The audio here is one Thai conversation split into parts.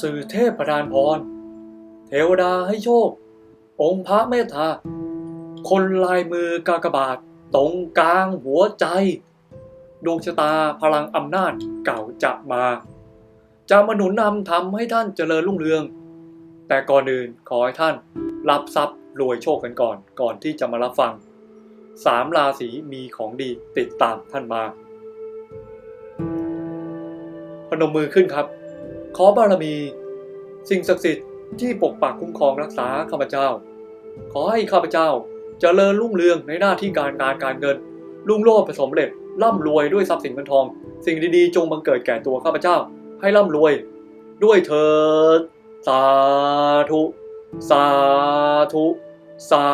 สื่อเทพประดานพร เทวดาให้โชค องค์พระเมตตา คนลายมือกากบาท ตรงกลางหัวใจ ดวงชะตาพลังอำนาจเก่าจะมา จะมาหนุนนำทำให้ท่านเจริญรุ่งเรือง แต่ก่อนอื่นขอให้ท่าน รับทรัพย์รวยโชคกันก่อน ก่อนที่จะมารับฟังสามราศีมีของดีติดตามท่านมา พนมมือขึ้นครับ ขอบารมี สิ่งศักดิ์สิทธิ์ที่ปกปักคุ้มครองรักษาข้าพเจ้า ขอให้ข้าพเจ้าเจริญรุ่งเรืองในหน้าที่การงานการเงิน รุ่งโรจน์ผสมเร็จร่ำรวยด้วยทรัพย์สินเงินทอง สิ่งดีๆ จงบังเกิดแก่ตัวข้าพเจ้า ให้ร่ำรวย ด้วยเถิดสาธุ สาธุ สา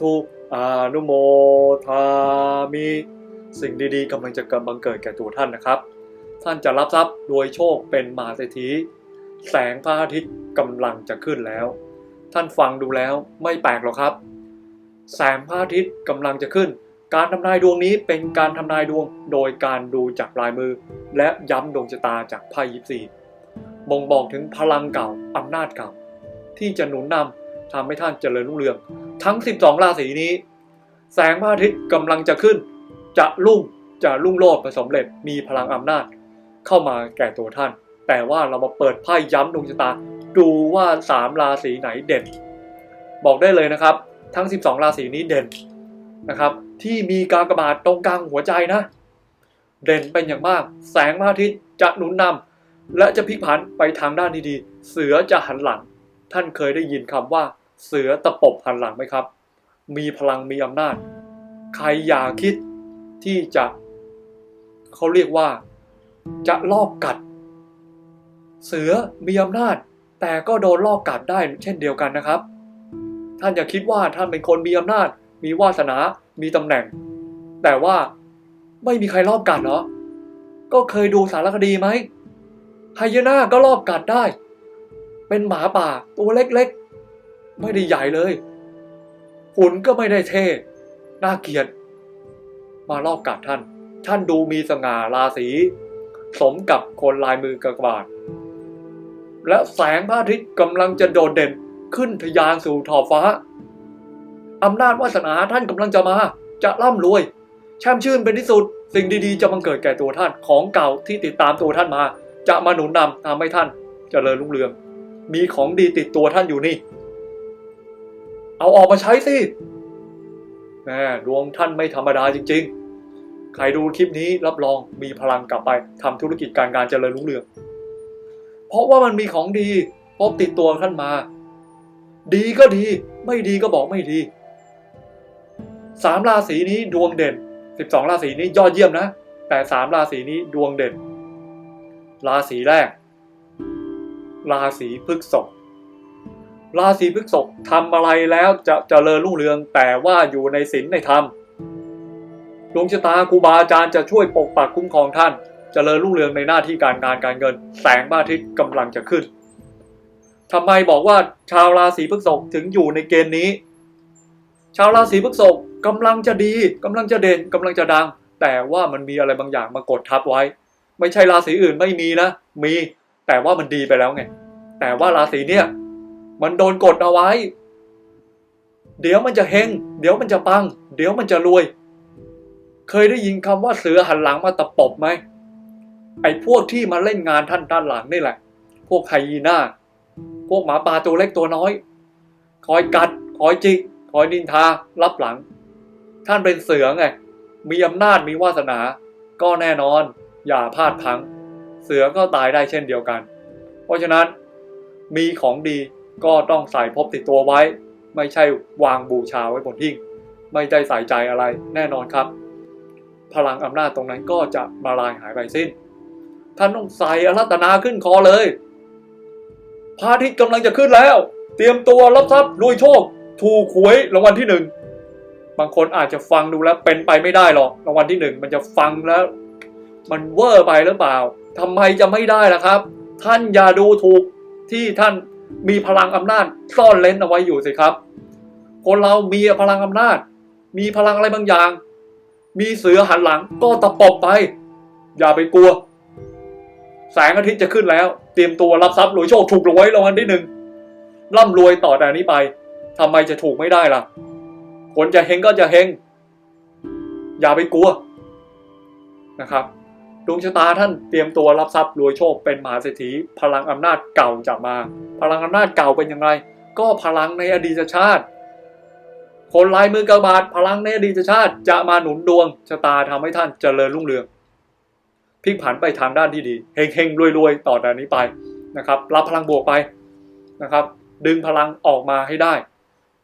ธุอนุโมทามิ สิ่งดีๆกำลังจะกำบังเกิดแก่ตัวท่านนะครับ ท่านจะรับทรัพย์รวยโชคเป็นมหาเศรษฐีแสงพระอาทิตย์กำลังจะขึ้นแล้ว ท่านฟังดูแล้วไม่แปลกหรอกครับ แสงพระอาทิตย์กำลังจะขึ้น การทำนายดวงนี้เป็นการทำนายดวงโดยการดูจากลายมือ และย้ำดวงชะตาจากไพ่ยิปซีบ่งบอกถึงพลังเก่าอำนาจเก่า ที่จะหนุนนำทำให้ท่านเจริญรุ่งเรือง ทั้ง 12 ราศีนี้ แสงพระอาทิตย์กำลังจะขึ้น จะรุ่งจะรุ่งโรจน์ผสมเร็จมีพลังอำนาจ เข้ามาแก่ตัวท่าน แต่ว่าเรามาเปิดไพ่ย้ำดวงชะตา ดูว่าสามราศีไหนเด่น บอกได้เลยนะครับ ทั้ง 12 ราศีนี้เด่นนะครับ ที่มีกากบาทตรงกลางหัวใจนะ เด่นเป็นอย่างมาก แสงพระอาทิตย์จะหนุนนำและจะพลิกผันไปทางด้านดีๆ เสือจะหันหลัง ท่านเคยได้ยินคำว่าเสือตะปบหันหลังไหมครับ มีพลังมีอำนาจ ใครอย่าคิดที่จะ เขาเรียกว่า จะลอบกัด เสือมีอำนาจ แต่ก็โดนลอบกัดได้เช่นเดียวกันนะครับ ท่านอย่าคิดว่าท่านเป็นคนมีอำนาจ มีวาสนา มีตำแหน่ง แต่ว่าไม่มีใครลอบกัดเหรอ ก็เคยดูสารคดีไหมไฮยีน่าก็ลอบกัดได้ เป็นหมาป่าตัวเล็กๆ ไม่ได้ใหญ่เลยหุ่นก็ไม่ได้เท่ น่าเกลียด มาลอบกัดท่าน ท่านดูมีสง่าราศี สมกับคนลายมือกระบาดและแสงพระอาทิตย์กำลังจะโดดเด่นขึ้นทะยานสู่ท้องฟ้าอำนาจวาสนาท่านกำลังจะมา จะร่ำรวย แช่มชื่นเป็นที่สุด สิ่งดีๆ จะบังเกิดแก่ตัวท่านของเก่าที่ติดตามตัวท่านมา จะมาหนุนนำทำให้ท่านเจริญรุ่งเรือง มีของดีติดตัวท่านอยู่นี่ เอาออกมาใช้สิแม่ดวงท่านไม่ธรรมดาจริง ๆ ใครดูคลิปนี้รับรองมีพลังกลับไปทำธุรกิจการงานเจริญรุ่งเรือง เพราะว่ามันมีของดีพบติดตัวท่านมา ดีก็ดี ไม่ดีก็บอกไม่ดีสามราศีนี้ดวงเด่นสิบสองราศีนี้ยอดเยี่ยมนะ แต่สามราศีนี้ดวงเด่น ราศีแรก ราศีพฤษภราศีพฤษภทำอะไรแล้วจะเจริญรุ่งเรือง แต่ว่าอยู่ในศีลในธรรม ดวงชะตาครูบาอาจารย์จะช่วยปกปักคุ้มครองท่านเจริญรุ่งเรืองในหน้าที่การงานการเงิน แสงพระอาทิตย์กำลังจะขึ้นทำไมบอกว่าชาวราศีพฤษภถึงอยู่ในเกณฑ์นี้ ชาวราศีพฤษภกำลังจะดีกำลังจะเด่นกำลังจะดัง แต่ว่ามันมีอะไรบางอย่างมากดทับไว้ ไม่ใช่ราศีอื่นไม่มีนะมี แต่ว่ามันดีไปแล้วไงแต่ว่าราศีเนี่ย มันโดนกดเอาไว้ เดี๋ยวมันจะเฮงเดี๋ยวมันจะปัง เดี๋ยวมันจะรวย เคยได้ยินคำว่าเสือหันหลังมาตะปบไหมไอ้พวกที่มาเล่นงานท่านด้านหลังนี่แหละ พวกไฮยีน่า พวกหมาป่าตัวเล็กตัวน้อย คอยกัด คอยจิก คอยนินทา รับหลัง ท่านเป็นเสือไง มีอำนาจ มีวาสนา ก็แน่นอน อย่าพลาดพัง เสือก็ตายได้เช่นเดียวกัน เพราะฉะนั้น มีของดีก็ต้องใส่พบติดตัวไว้ ไม่ใช่วางบูชาไว้บนหิ้ง ไม่ได้ใส่ใจอะไร แน่นอนครับ พลังอำนาจตรงนั้นก็จะมาลายหายไปสิ้น ท่านต้องใส่อรัตนาขึ้นคอเลย พระอาทิตย์กำลังจะขึ้นแล้ว เตรียมตัวรับทรัพย์รวยโชค ถูกหวยรางวัลที่หนึ่งบางคนอาจจะฟังดูแล้วเป็นไปไม่ได้หรอกรางวัลที่หนึ่งมันจะฟังแล้ว มันเวอร์ไปหรือเปล่าทำไมจะไม่ได้ล่ะครับ ท่านอย่าดูถูกที่ท่านมีพลังอำนาจซ่อนเล้นเอาไว้อยู่สิครับ คนเรามีพลังอำนาจ มีพลังอะไรบางอย่าง มีเสือหันหลังก็ตะปบไป อย่าไปกลัว แสงอาทิตย์จะขึ้นแล้ว เตรียมตัวรับทรัพย์รวยโชคถูกรวยรางวัลที่หนึ่งร่ำรวยต่อแต่นี้ไปทำไมจะถูกไม่ได้ล่ะ คนจะเฮงก็จะเฮงอย่าไปกลัวนะครับดวงชะตาท่านเตรียมตัวรับทรัพย์รวยโชคเป็นมหาเศรษฐีพลังอำนาจเก่าจะมา พลังอำนาจเก่าเป็นอย่างไร ก็พลังในอดีตชาติ คนลายมือกระบาดพลังในอดีตชาติจะมาหนุนดวงชะตาทำให้ท่านเจริญรุ่งเรืองพลิกผันไปทางด้านที่ดีเฮงเฮงรวยๆ ต่อจากนี้ไปนะครับ รับพลังบวกไปนะครับ ดึงพลังออกมาให้ได้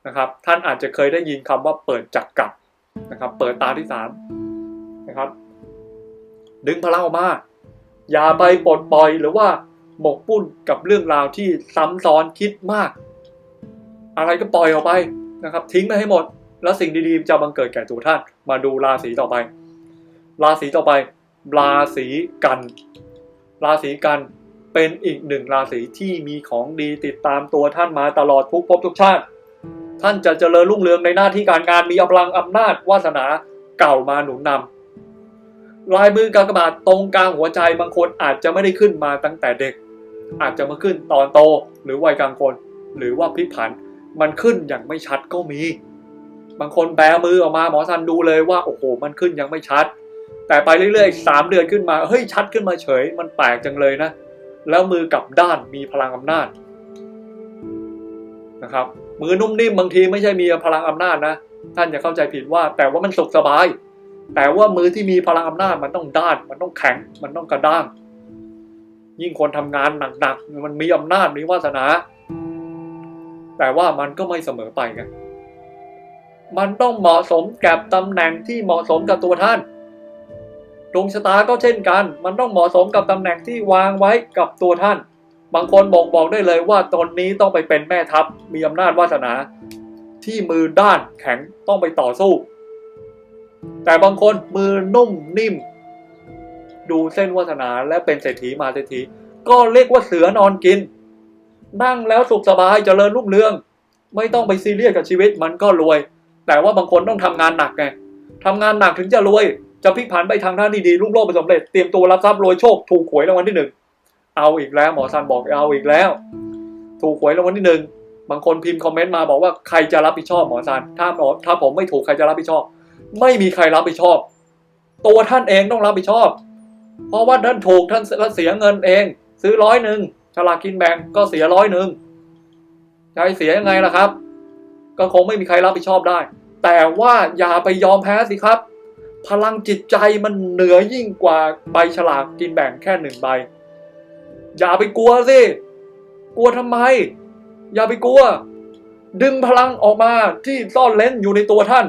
นะครับ ท่านอาจจะเคยได้ยินคำว่าเปิดจักรกับนะครับ เปิดตาที่สามนะครับ ดึงพลังออกมา อย่าไปปลดปล่อยหรือว่าหมกปุ้นกับเรื่องราวที่ซ้ำซ้อนคิดมาก อะไรก็ปล่อยออกไป นะครับ ทิ้งไปให้หมด แล้วสิ่งดีๆจะบังเกิดแก่ตัวท่าน มาดูราศีต่อไป ราศีต่อไป ราศีกัน ราศีกันเป็นอีกหนึ่งราศีที่มีของดีติดตามตัวท่านมาตลอดทุกภพทุกชาติ ท่านจะเจริญรุ่งเรืองในหน้าที่การงานมีอพลังอำนาจวาสนาเก่ามาหนุนนำลายมือกากบาทตรงกลางหัวใจบางคนอาจจะไม่ได้ขึ้นมาตั้งแต่เด็ก อาจจะมาขึ้นตอนโตหรือวัยกลางคน หรือว่าพลิกผัน มันขึ้นอย่างไม่ชัดก็มี บางคนแบมือออกมาหมอซันดูเลยว่าโอ้โหมันขึ้นยังไม่ชัด แต่ไปเรื่อยๆสามเดือนขึ้นมาเฮ้ยชัดขึ้นมาเฉย มันแปลกจังเลยนะ แล้วมือกลับด้านมีพลังอำนาจนะครับมือนุ่มนิ่มบางทีไม่ใช่มีพลังอำนาจนะท่านอย่าเข้าใจผิดว่า แต่ว่ามันสุขสบาย แต่ว่ามือที่มีพลังอำนาจมันต้องด้าน มันต้องแข็ง มันต้องกระด้าง ยิ่งคนทำงานหนักๆมันมีอำนาจมีวาสนา แต่ว่ามันก็ไม่เสมอไปไงมันต้องเหมาะสมกับตำแหน่งที่เหมาะสมกับตัวท่านดวงชะตาก็เช่นกัน มันต้องเหมาะสมกับตำแหน่งที่วางไว้กับตัวท่าน บางคนบอกบอกได้เลยว่าตอนนี้ต้องไปเป็นแม่ทัพ มีอำนาจวาสนา ที่มือด้านแข็งต้องไปต่อสู้ แต่บางคนมือนุ่มนิ่ม ดูเส้นวาสนาและเป็นเศรษฐีมาเศรษฐี ก็เรียกว่าเสือนอนกิน นั่งแล้วสุขสบายเจริญรุ่งเรือง ไม่ต้องไปซีเรียสกับชีวิตมันก็รวย แต่ว่าบางคนต้องทำงานหนักไงทำงานหนักถึงจะรวย จะพลิกผันไปทางด้านดีๆรุ่งโรจน์ไปสำเร็จ เตรียมตัวรับทรัพย์รวยโชค ถูกหวยรางวัลที่หนึ่ง เอาอีกแล้วหมอซันบอกเอาอีกแล้ว ถูกหวยรางวัลที่หนึ่ง บางคนพิมพ์คอมเมนต์มาบอกว่าใครจะรับผิดชอบหมอซัน ถ้าหมอถ้าผมไม่ถูกใครจะรับผิดชอบ ไม่มีใครรับผิดชอบ ตัวท่านเองต้องรับผิดชอบ เพราะว่าท่านถูกท่านเสียเงินเอง ซื้อร้อยหนึ่ง ฉลากกินแบ่งก็เสียร้อยหนึ่งจะให้เสียยังไงล่ะครับ ก็คงไม่มีใครรับผิดชอบได้ แต่ว่าอย่าไปยอมแพ้สิครับ พลังจิตใจมันเหนือยิ่งกว่าใบฉลากกินแบ่งแค่หนึ่งใบ อย่าไปกลัวสิ กลัวทำไม อย่าไปกลัว ดึงพลังออกมาที่ซ่อนเล้นอยู่ในตัวท่าน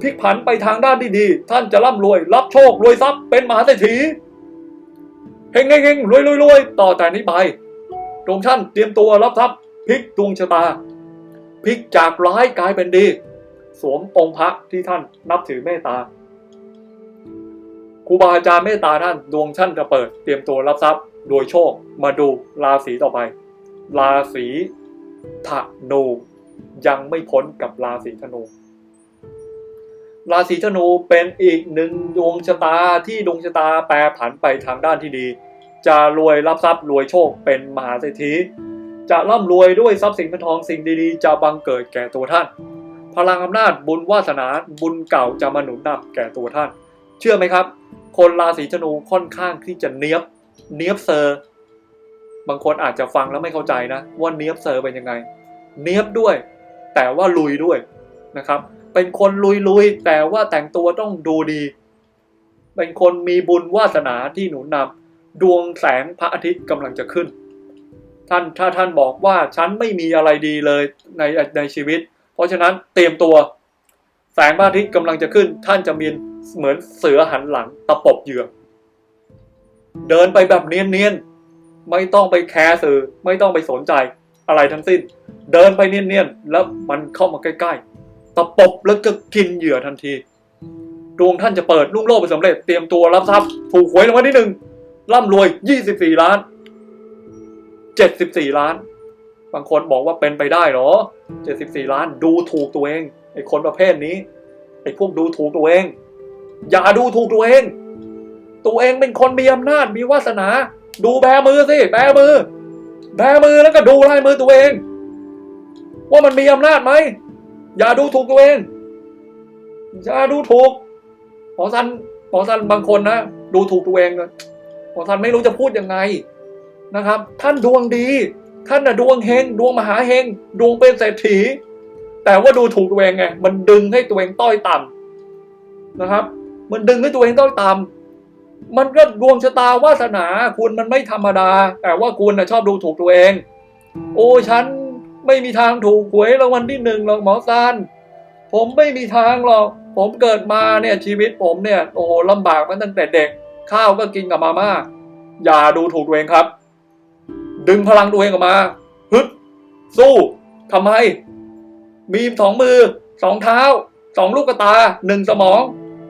พลิกผันไปทางด้านที่ดีท่านจะร่ำรวย รับโชครวยทรัพย์เป็นมหาเศรษฐีเฮงเฮงเฮงรวยรวยรวยต่อแต่นี้ไป ดวงท่านเตรียมตัวรับทรัพย์พลิกดวงชะตาพลิกจากร้ายกลายเป็นดี สวมองค์พระที่ท่านนับถือเมตตาครูบาอาจารย์เมตตาท่านดวงท่านจะเปิด เตรียมตัวรับทรัพย์โดยโชคมาดูราศีต่อไป ราศีธนูยังไม่พ้นกับราศีธนู ราศีธนูเป็นอีกหนึ่งดวงชะตาที่ดวงชะตาแปรผันไปทางด้านที่ดี จะรวยรับทรัพย์รวยโชคเป็นมหาเศรษฐี จะร่ำรวยด้วยทรัพย์สินเงินทองสิ่งดีๆ จะบังเกิดแก่ตัวท่าน พลังอำนาจบุญวาสนาบุญเก่าจะมาหนุนนำแก่ตัวท่าน เชื่อไหมครับ คนราศีธนูค่อนข้างที่จะเนี้ยบเนี้ยบเซอร์บางคนอาจจะฟังแล้วไม่เข้าใจนะว่าเนี้ยบเซอร์เป็นยังไง เนี้ยบด้วย แต่ว่าลุยด้วยนะครับ เป็นคนลุยๆแต่ว่าแต่งตัวต้องดูดี เป็นคนมีบุญวาสนาที่หนุนนำ ดวงแสงพระอาทิตย์กำลังจะขึ้น ท่านถ้าท่านบอกว่าฉันไม่มีอะไรดีเลยในในชีวิต เพราะฉะนั้นเตรียมตัวแสงพระอาทิตย์กำลังจะขึ้น ท่านจะมีเหมือนเสือหันหลังตะปบเหยื่อเดินไปแบบเนียนๆไม่ต้องไปแคร์สื่อไม่ต้องไปสนใจอะไรทั้งสิ้น เดินไปเนียนๆแล้วมันเข้ามาใกล้ๆตะปบแล้วก็กินเหยื่อทันทีดวงท่านจะเปิดลุ่งโลกไปสำเร็จเตรียมตัวรับทรัพย์ถูกหวยรางวัลที่หนึ่ง ร่ำรวย 24 ล้าน 74 ล้าน บางคนบอกว่าเป็นไปได้เหรอ 74 ล้าน ดูถูกตัวเองไอ้คนประเภทนี้ไอ้พวกดูถูกตัวเอง อย่าดูถูกตัวเอง ตัวเองเป็นคนมีอำนาจมีวาสนา ดูแบมือสิแบมือ แบมือแล้วก็ดูลายมือตัวเอง ว่ามันมีอำนาจไหมอย่าดูถูกตัวเอง อย่าดูถูกหมอสันหมอสันบางคนนะ ดูถูกตัวเองเลย หมอสันไม่รู้จะพูดยังไงนะครับ ท่านดวงดี ท่านน่ะดวงเฮงดวงมหาเฮงดวงเป็นเศรษฐี แต่ว่าดูถูกตัวเองไงมันดึงให้ตัวเองต้อยต่ำนะครับ มันดึงให้ตัวเองต้อยต่ำมันก็ดวงชะตาวาสนาคุณมันไม่ธรรมดา แต่ว่าคุณนะชอบดูถูกตัวเอง โอ้ฉันไม่มีทางถูกหวยรางวัลที่หนึ่งหรอกหมอซานผมไม่มีทางหรอกผมเกิดมาเนี่ยชีวิตผมเนี่ยโอ้โหลำบากมาตั้งแต่เด็ก ข้าวก็กินกับมาม่าอย่าดูถูกตัวเองครับ ดึงพลังตัวเองออกมาฮึดสู้ทำไม มีสองมือสองเท้าสองลูกตาหนึ่งสมอง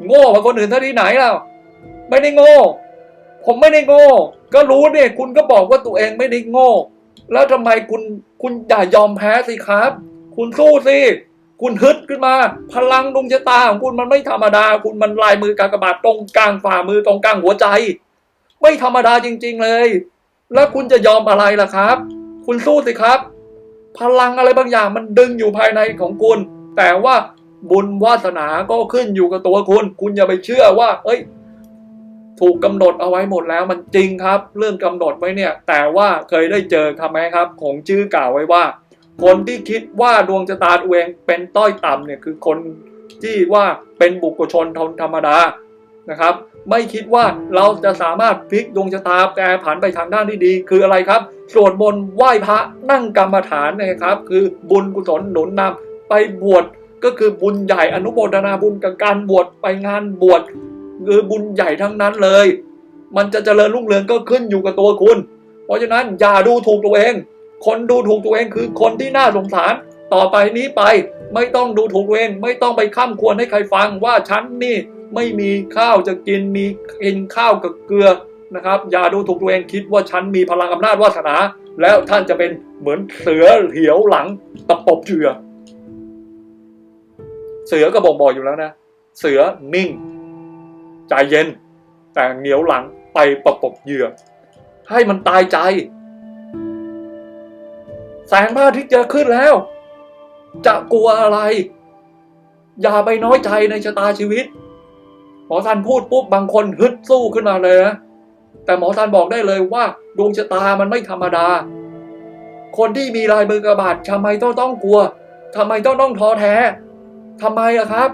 โง่กว่าคนอื่นเท่าที่ไหนแล้วไม่ได้โง่ ผมไม่ได้โง่ ก็รู้เนี่ยคุณก็บอกว่าตัวเองไม่ได้โง่ แล้วทำไมคุณคุณอย่ายอมแพ้สิครับ คุณสู้สิ คุณฮึดขึ้นมา พลังดวงชะตาของคุณมันไม่ธรรมดา คุณมันลายมือกากบาทตรงกลางฝ่ามือตรงกลางหัวใจ ไม่ธรรมดาจริง ๆเลย แล้วคุณจะยอมอะไรล่ะครับ คุณสู้สิครับ พลังอะไรบางอย่างมันดึงอยู่ภายในของคุณ แต่ว่าบุญวาสนาก็ขึ้นอยู่กับตัวคุณ คุณอย่าไปเชื่อว่า เอ้ย ถูกกำหนดเอาไว้หมดแล้วมันจริงครับ เรื่องกำหนดไว้เนี่ย แต่ว่าเคยได้เจอคำไหมครับ ของชื่อกล่าวไว้ว่า คนที่คิดว่าดวงชะตาตัวเองเป็นต้อยต่ำเนี่ยคือคนที่ว่าเป็นบุคคลชนธรรมดานะครับ ไม่คิดว่าเราจะสามารถพลิกดวงชะตาแปรผันไปทางด้านที่ดี คืออะไรครับสวดมนต์ไหว้พระนั่งกรรมฐานนะครับ คือบุญกุศลหนุนนำไปบวชก็คือบุญใหญ่อนุโมทนาบุญกับการบวชไปงานบวชคือบุญใหญ่ทั้งนั้นเลย มันจะเจริญรุ่งเรืองก็ขึ้นอยู่กับตัวคุณ เพราะฉะนั้นอย่าดูถูกตัวเอง คนดูถูกตัวเองคือคนที่น่าสงสาร ต่อไปนี้ไปไม่ต้องดูถูกตัวเอง ไม่ต้องไปข้ามควรให้ใครฟังว่าฉันนี่ไม่มีข้าวจะกินมีกินข้าวกับเกลือนะครับ อย่าดูถูกตัวเองคิดว่าฉันมีพลังอำนาจวาสนา แล้วท่านจะเป็นเหมือนเสือเหี่ยวหลังตะปบเชือ เสือก็บอกบอกอยู่แล้วนะ เสือนิ่งใจเย็น แต่เหนียวหลังไปประปบเหยื่อ ให้มันตายใจ แสงพระอาทิตย์จะขึ้นแล้ว จะกลัวอะไร อย่าไปน้อยใจในชะตาชีวิต หมอซันพูดปุ๊บบางคนฮึดสู้ขึ้นมาเลยนะแต่หมอซันบอกได้เลยว่าดวงชะตามันไม่ธรรมดา คนที่มีลายมือกระบาดทำไมต้องต้องกลัวทำไมต้องต้องท้อแท้ทำไมอะครับ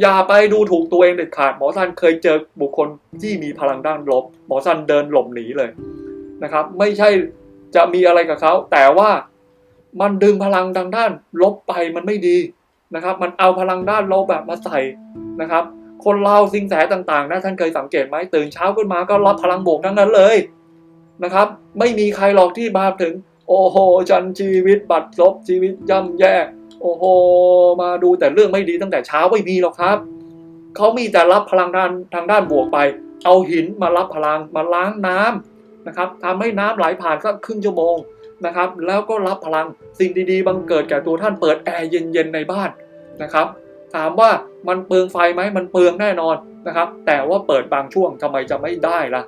อย่าไปดูถูกตัวเองเด็ดขาด หมอซันเคยเจอบุคคลที่มีพลังด้านลบ หมอซันเดินหลบหนีเลยนะครับ ไม่ใช่จะมีอะไรกับเขา แต่ว่า มันดึงพลังทางด้าน ลบไปมันไม่ดีนะครับ มันเอาพลังด้านลบแบบมาใส่นะครับ คนเราสิ่งแสต่างๆนะท่านเคยสังเกตไหมตื่นเช้าขึ้นมาก็รับพลังบวกทั้งนั้นเลยนะครับ ไม่มีใครหรอกที่มาถึง โอ้โหฉันชีวิตบัดซบชีวิตย่ำแย่โอ้โหมาดูแต่เรื่องไม่ดีตั้งแต่เช้าไม่มีหรอกครับเขามีแต่รับพลังด้านทางด้านบวกไป เอาหินมารับพลังมาล้างน้ำนะครับทำให้น้ำไหลผ่านสักครึ่งชั่วโมง นะครับ แล้วก็รับพลังสิ่งดีๆ บังเกิดแก่ตัวท่านเปิดแอร์เย็นๆในบ้านนะครับถามว่ามันเปลืองไฟไหมมันเปลืองแน่นอนนะครับ แต่ว่าเปิดบางช่วงทำไมจะไม่ได้ล่ะ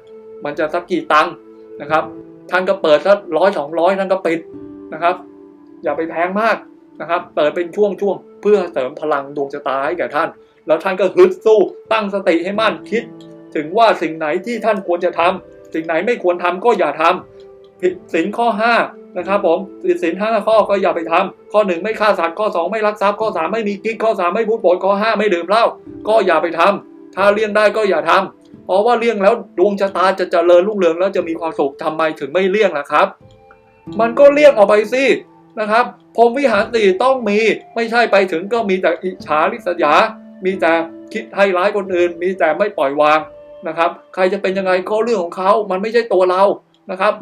มันจะสักกี่ตังค์นะครับ ท่านก็เปิดสักร้อยสองร้อยท่านก็ปิดนะครับ อย่าไปแพงมากนะครับ เปิดเป็นช่วงๆเพื่อเสริมพลังดวงชะตาให้แก่ท่าน แล้วท่านก็ฮึดสู้ตั้งสติให้มั่นคิด ถึงว่าสิ่งไหนที่ท่านควรจะทำสิ่งไหนไม่ควรทำก็อย่าทำ ผิดศีลข้อ5นะครับผมผิดศีลห้าข้อก็อย่าไปทำข้อ 1 ไม่ฆ่าสัตว์ข้อ 2 ไม่ลักทรัพย์ข้อ 3 ไม่มีกิ๊กข้อ 3 ไม่พูดปดข้อ 5 ไม่ดื่มเหล้าก็อย่าไปทำถ้าเลี่ยงได้ก็อย่าทำเพราะว่าเลี่ยงแล้วดวงชะตาจะเจริญรุ่งเรืองแล้วจะมีความสุขทำไมถึงไม่เลี่ยงล่ะครับ มันก็เลี่ยงออกไปสินะครับพรหมวิหารสี่ต้องมีไม่ใช่ไปถึงก็มีแต่อิจฉาริษยา มีแต่คิดให้ร้ายคนอื่น มีแต่ไม่ปล่อยวางนะครับ ใครจะเป็นยังไงก็เรื่องของเขา มันไม่ใช่ตัวเรานะครับ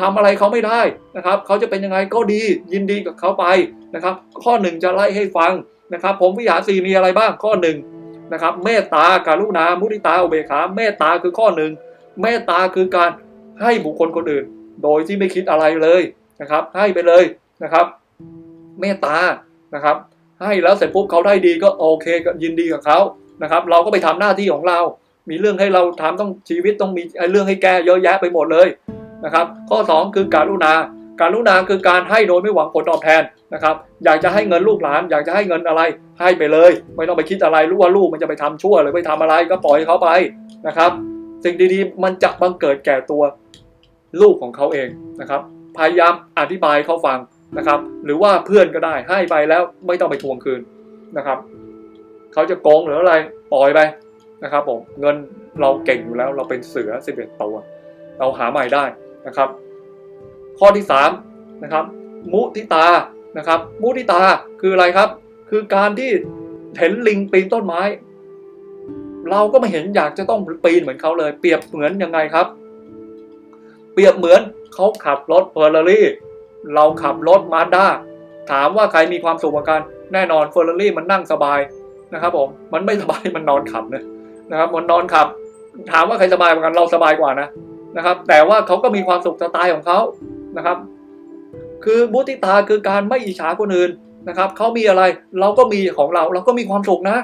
ทำอะไรเขาไม่ได้นะครับเขาจะเป็นยังไงก็ดียินดีกับเขาไปนะครับ ข้อหนึ่งจะไล่ให้ฟังนะครับ ผมวิหารสีมีอะไรบ้างข้อหนึ่งนะครับเมตตาการุณามุทิตาอุเบกขาเมตตาคือข้อหนึ่งเมตตาคือการให้บุคคลคนอื่น โดยที่ไม่คิดอะไรเลยนะครับ ให้ไปเลยนะครับ เมตตานะครับ ให้แล้วเสร็จปุ๊บเขาได้ดีก็โอเคก็ยินดีกับเขานะครับ เราก็ไปทำหน้าที่ของเรา มีเรื่องให้เราทำต้องชีวิตต้องมีเรื่องให้แก้เยอะแยะไปหมดเลย นะครับ ข้อ 2 คือการุณา การุณาคือการให้โดยไม่หวังผลตอบแทนนะครับ อยากจะให้เงินลูกหลาน อยากจะให้เงินอะไร ให้ไปเลย ไม่ต้องไปคิดอะไรรู้ว่าลูกมันจะไปทำชั่วหรือไปทำอะไรก็ปล่อยเขาไปนะครับ สิ่งดีๆ มันจะบังเกิดแก่ตัวลูกของเขาเองนะครับ พยายามอธิบายเขาฟังนะครับ หรือว่าเพื่อนก็ได้ให้ไปแล้วไม่ต้องไปทวงคืนนะครับเขาจะโกงหรืออะไรปล่อยไปนะครับผมเงินเราเก่งอยู่แล้วเราเป็นเสือสิบเอ็ดตัวเราหาใหม่ได้ นะครับ ข้อที่สามนะครับมุทิตานะครับมุทิตาคืออะไรครับ คือการที่เห็นลิงปีนต้นไม้ เราก็ไม่เห็นอยากจะต้องปีนเหมือนเขาเลย เปรียบเหมือนยังไงครับ เปรียบเหมือนเขาขับรถเฟอร์รารี่ เราขับรถมาด้าถามว่าใครมีความสุขกว่ากันแน่นอนเฟอร์รารี่มันนั่งสบายนะครับผมมันไม่สบายมันนอนขับนะนะครับมันนอนขับ ถามว่าใครสบายกว่ากันเราสบายกว่านะ นะครับ แต่ว่าเขาก็มีความสุขสไตล์ของเขานะครับ คือบุติตาคือการไม่อิจฉาคนอื่นนะครับเขามีอะไรเราก็มีของเรา เราก็มีความสุขนะ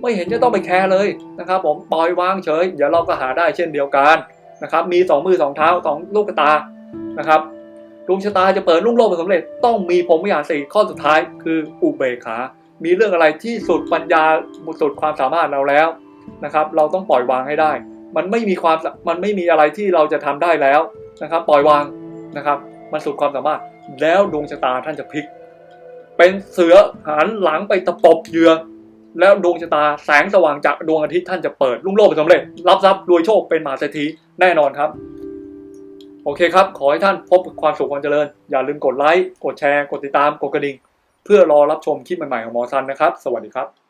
ไม่เห็นจะต้องไปแคร์เลยนะครับ ผมปล่อยวางเฉย เดี๋ยวเราก็หาได้เช่นเดียวกันนะครับ มีสองมือสองเท้าสองลูกตานะครับดวงชะตาจะเปิดลุ่งโลกเป็นสำเร็จต้องมีพหมวิหารสี่ข้อสุดท้ายคืออุเบกขา มีเรื่องอะไรที่สุดปัญญาสุดความสามารถเราแล้วนะครับ เราต้องปล่อยวางให้ได้ มันไม่มีความมันไม่มีอะไรที่เราจะทำได้แล้วนะครับ ปล่อยวางนะครับ มันสุดความสามารถแล้วดวงชะตาท่านจะพลิก เป็นเสือหันหลังไปตะปบเหยื่อแล้วดวงชะตาแสงสว่างจากดวงอาทิตย์ท่านจะเปิดลุ่งโลกสำเร็จ รับทรัพย์รวยโชคเป็นมหาเศรษฐีแน่นอนครับ โอเคครับ ขอให้ท่านพบกับความสุขความเจริญ อย่าลืมกดไลค์กดแชร์ กดติดตามกดกระดิ่ง เพื่อรอรับชมคลิปใหม่ๆของหมอซันนะครับ สวัสดีครับ